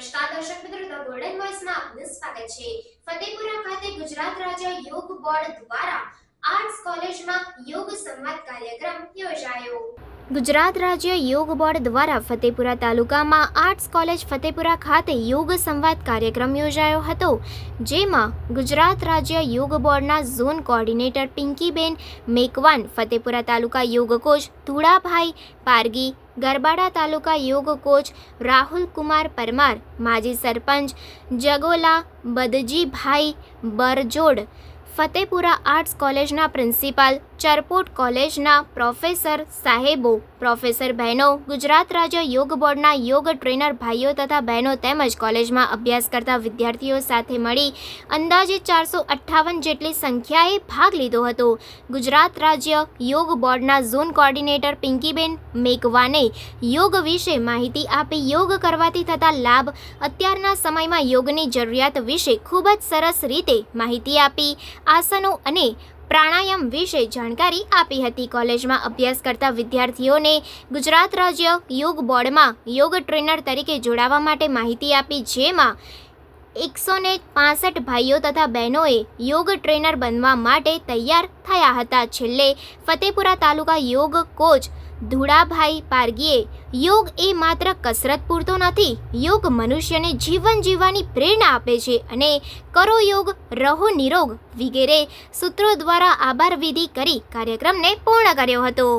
નમસ્કાર દર્શક the golden વોઇસમાં આપનું સ્વાગત છે ફતેપુરા ખાતે ગુજરાત રાજ્ય યોગ બોર્ડ દ્વારા આર્ટ્સ કોલેજમાં યોગ સંવાદ કાર્યક્રમ યોજાયો. ગુજરાત રાજ્ય યોગ બોર્ડ દ્વારા ફતેપુરા તાલુકામાં આર્ટ્સ કોલેજ ફતેપુરા ખાતે યોગ સંવાદ કાર્યક્રમ યોજાયો હતો, જેમાં ગુજરાત રાજ્ય યોગ બોર્ડના zone coordinator Pinkiben Makwan, Fatepura taluka yoga coach Dhulabhai Pargi, Garbada તાલુકા યોગ કોચ રાહુલ કુમાર પરમાર, માજી સરપંચ જગોલા બદજીભાઈ બરજોડ, ફતેપુરા આર્ટ્સ કોલેજના પ્રિન્સિપાલ ચરપોટ કોલેજના પ્રોફેસર સાહેબો, પ્રોફેસર બહેનો, ગુજરાત રાજ્ય યોગ બોર્ડના યોગ ટ્રેનર ભાઈઓ તથા બહેનો તેમજ કોલેજમાં અભ્યાસ કરતા વિદ્યાર્થીઓ સાથે મળી અંદાજે ચારસો અઠ્ઠાવન જેટલી સંખ્યાએ ભાગ લીધો હતો. ગુજરાત રાજ્ય યોગ બોર્ડના ઝોન કોર્ડિનેટર પિંકીબેન મેકવાને યોગ વિશે માહિતી આપી યોગ કરવાથી થતા લાભ અત્યારના સમયમાં યોગની જરૂરિયાત વિશે ખૂબ જ સરસ રીતે માહિતી આપી આસનો અને પ્રાણાયામ વિશે જાણકારી આપી હતી. કોલેજમાં અભ્યાસ કરતા વિદ્યાર્થીઓને ગુજરાત રાજ્ય યોગ બોર્ડમાં યોગ ટ્રેનર તરીકે જોડાવા માટે માહિતી આપી, જેમાં એકસો ને પાસઠ ભાઈઓ તથા બહેનોએ યોગ ટ્રેનર બનવા માટે તૈયાર થયા હતા. છેલ્લે ફતેપુરા તાલુકા યોગ કોચ ધુડાભાઈ પારગીએ યોગ એ માત્ર કસરત પૂરતો નથી, યોગ મનુષ્યને જીવન જીવવાની પ્રેરણા આપે છે અને કરો યોગ, રહો નિરોગ વગેરે સૂત્રો દ્વારા આભાર વિધિ કરી કાર્યક્રમને પૂર્ણ કર્યો હતો.